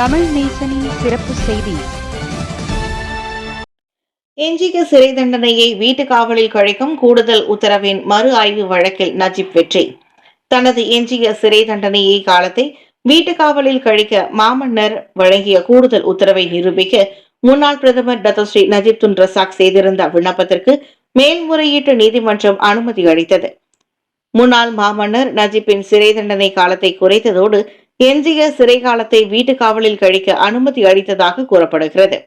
தமிழ் நேசனின் சிறப்பு செய்தி. எஞ்சிய சிறை தண்டனையை வீட்டு காவலில் கழிக்கும் கூடுதல் உத்தரவின் மறு ஆய்வு வழக்கில் நஜிப் வெற்றி. தனது எஞ்சிய சிறை தண்டனையை காலத்தை வீட்டு காவலில் கழிக்க மாமன்னர் வழங்கிய கூடுதல் உத்தரவை நிரூபிக்க முன்னாள் பிரதமர் டத்தோஸ்ரீ நஜீப் துன் ரசாக் செய்திருந்த விண்ணப்பத்திற்கு மேல்முறையீட்டு நீதிமன்றம் அனுமதி அளித்தது. முன்னாள் மாமன்னர் நஜிப்பின் சிறை தண்டனை காலத்தை குறைத்ததோடு எஞ்சிய சிறை காலத்தை வீட்டு காவலில் கழிக்க அனுமதி அளித்ததாக கூறப்படுகிறது.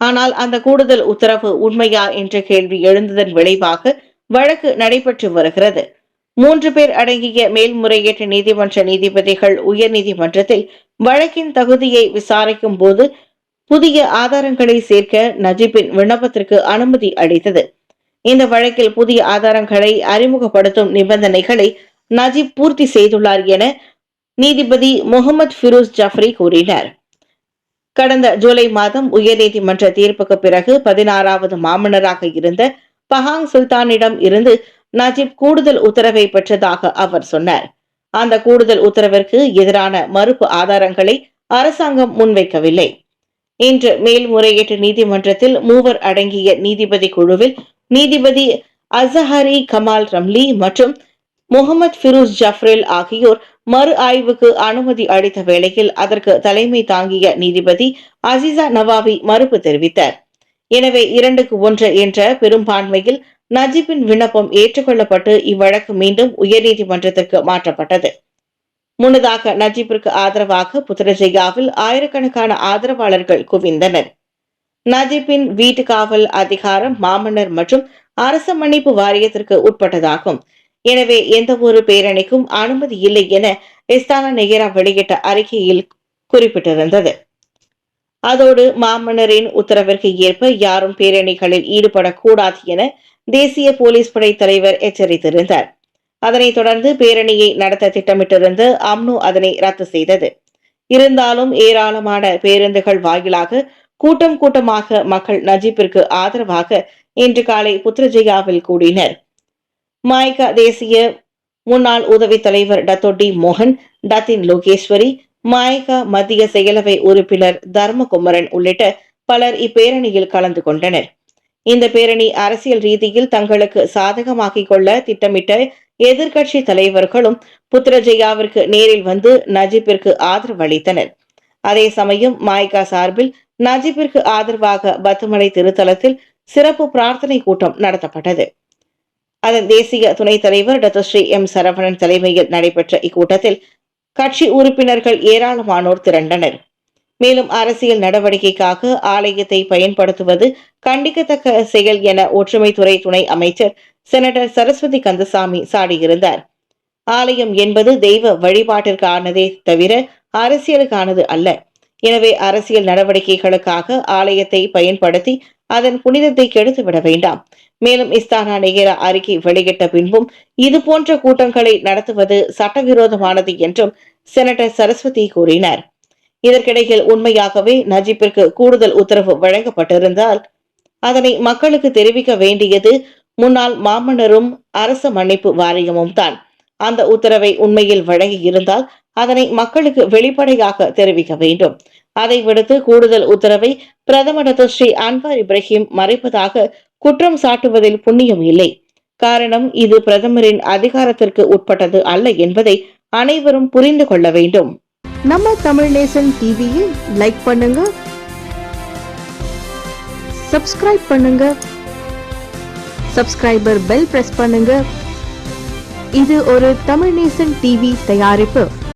ஆனால் அந்த கூடுதல் உத்தரவு உண்மையா என்ற கேள்வி எழுந்ததன் விளைவாக வழக்கு நடைபெற்று வருகிறது. மூன்று பேர் அடங்கிய மேல்முறையீட்டு நீதிமன்ற நீதிபதிகள் உயர்நீதிமன்றத்தில் வழக்கின் தகுதியை விசாரிக்கும் போது புதிய ஆதாரங்களை சேர்க்க நஜீப்பின் விண்ணப்பத்திற்கு அனுமதி அளித்தது. இந்த வழக்கில் புதிய ஆதாரங்களை அறிமுகப்படுத்தும் நிபந்தனைகளை நஜீப் பூர்த்தி செய்துள்ளார் என நீதிபதி முகமது ஃபிரோஸ் ஜஃப்ரி கூறினார். கடந்த ஜூலை மாதம் உயர்நீதிமன்ற தீர்ப்புக்கு பிறகு பதினாறாவது மாமன்னராக இருந்த பஹாங் சுல்தானிடம் இருந்து நஜீப் கூடுதல் உத்தரவை பெற்றதாக அவர் சொன்னார். அந்த கூடுதல் உத்தரவிற்கு எதிரான மறுப்பு ஆதாரங்களை அரசாங்கம் முன்வைக்கவில்லை. இன்று மேல்முறையீட்டு நீதிமன்றத்தில் மூவர் அடங்கிய நீதிபதி குழுவில் நீதிபதி அசஹரி கமால் ரம்லி மற்றும் முகமது ஃபிரூஸ் ஜஃப்ரில் ஆகியோர் மறு ஆய்வுக்கு அனுமதி அளித்த வேளையில் அதற்கு தலைமை தாங்கிய நீதிபதி அசிசா நவாவி மறுப்பு தெரிவித்தார். எனவே இரண்டுக்கு ஒன்று என்ற பெரும்பான்மையில் நஜீப்பின் விண்ணப்பம் ஏற்றுக்கொள்ளப்பட்டு இவ்வழக்கு மீண்டும் உயர்நீதிமன்றத்திற்கு மாற்றப்பட்டது. முன்னதாக நஜீப்பிற்கு ஆதரவாக புத்திரஜெயாவில் ஆயிரக்கணக்கான ஆதரவாளர்கள் குவிந்தனர். நஜீப்பின் வீட்டு காவல் அதிகாரம் மாமன்னர் மற்றும் அரச மன்னிப்பு வாரியத்திற்கு உட்பட்டதாகும். எனவே எந்த ஒரு பேரணிக்கும் அனுமதி இல்லை என இஸ்தான நெகிரா வெளியிட்ட அறிக்கையில் குறிப்பிட்டிருந்தது. அதோடு மாமன்னரின் உத்தரவிற்கு ஏற்ப யாரும் பேரணிகளில் ஈடுபடக்கூடாது என தேசிய போலீஸ் படை தலைவர் எச்சரித்திருந்தார். அதனைத் தொடர்ந்து பேரணியை நடத்த திட்டமிட்டிருந்து அம்னோ அதனை ரத்து செய்தது. இருந்தாலும் ஏராளமான பேருந்துகள் வாயிலாக கூட்டம் கூட்டமாக மக்கள் நஜீப்பிற்கு ஆதரவாக இன்று காலை புத்ரஜெயாவில் கூடினர். மாய்கா தேசிய முன்னாள் உதவி தலைவர் டத்தோடி மோகன் டத்தின் லோகேஸ்வரி மாய்கா மத்திய செயலவை உறுப்பினர் தர்மகுமரன் உள்ளிட்ட பலர் இப்பேரணியில் கலந்து கொண்டனர். இந்த பேரணி அரசியல் ரீதியில் தங்களுக்கு சாதகமாக்கிக் கொள்ள திட்டமிட்ட எதிர்க்கட்சி தலைவர்களும் புத்திரஜெயாவிற்கு நேரில் வந்து நஜீப்பிற்கு ஆதரவு அளித்தனர். அதே சமயம் மாய்கா சார்பில் நஜீப்பிற்கு ஆதரவாக பத்துமலை திருத்தலத்தில் சிறப்பு பிரார்த்தனை கூட்டம் நடத்தப்பட்டது. அதன் தேசிய துணைத் தலைவர் டாக்டர் ஸ்ரீ எம் சரவணன் தலைமையில் நடைபெற்ற இக்கூட்டத்தில் கட்சி உறுப்பினர்கள் ஏராளமானோர் திரண்டனர். மேலும் அரசியல் நடவடிக்கைக்காக ஆலயத்தை பயன்படுத்துவது கண்டிக்கத்தக்க செயல் என ஒற்றுமைத்துறை துணை அமைச்சர் செனட்டர் சரஸ்வதி கந்தசாமி சாடியிருந்தார். ஆலயம் என்பது தெய்வ வழிபாட்டிற்கானதே தவிர அரசியலுக்கானது அல்ல. எனவே அரசியல் நடவடிக்கைகளுக்காக ஆலயத்தை பயன்படுத்தி அதன் புனிதத்தை கெடுத்துவிட வேண்டாம். மேலும் இஸ்தானா நெகேரா அறிக்கை வெளியிட்ட பின்பும் இது போன்ற கூட்டங்களை நடத்துவது சட்டவிரோதமானது என்றும் செனட்டர் சரஸ்வதி கூறினார். இதற்கிடையில் உண்மையாகவே நஜீப்பிற்கு கூடுதல் உத்தரவு வழங்கப்பட்டிருந்தால் அதனை மக்களுக்கு தெரிவிக்க வேண்டியது முன்னாள் மாமன்னரும் அரச மன்னிப்பு வாரியமும் தான். அந்த உத்தரவை உண்மையில் வழங்கி இருந்தால் அதனை மக்களுக்கு வெளிப்படையாக தெரிவிக்க வேண்டும். அதை விடுத்து கூடுதல் உத்தரவை பிரதமர் ஸ்ரீ அன்வார் இப்ராஹிம் மறைப்பதாக குற்றம் சாட்டுவதில் புண்ணியம் இல்லை. காரணம் இது பிரதமரின் அதிகாரத்திற்கு உட்பட்டது அல்ல என்பதை அனைவரும் புரிந்து கொள்ள வேண்டும். நம்ம தமிழ் நேசன் டிவியில் லைக் பண்ணுங்க. சப்ஸ்கிரைப் பண்ணுங்க. சப்ஸ்கிரைபர் பெல் பிரஸ் பண்ணுங்க. இது ஒரு தமிழ் நேசன் டிவி தயாரிப்பு.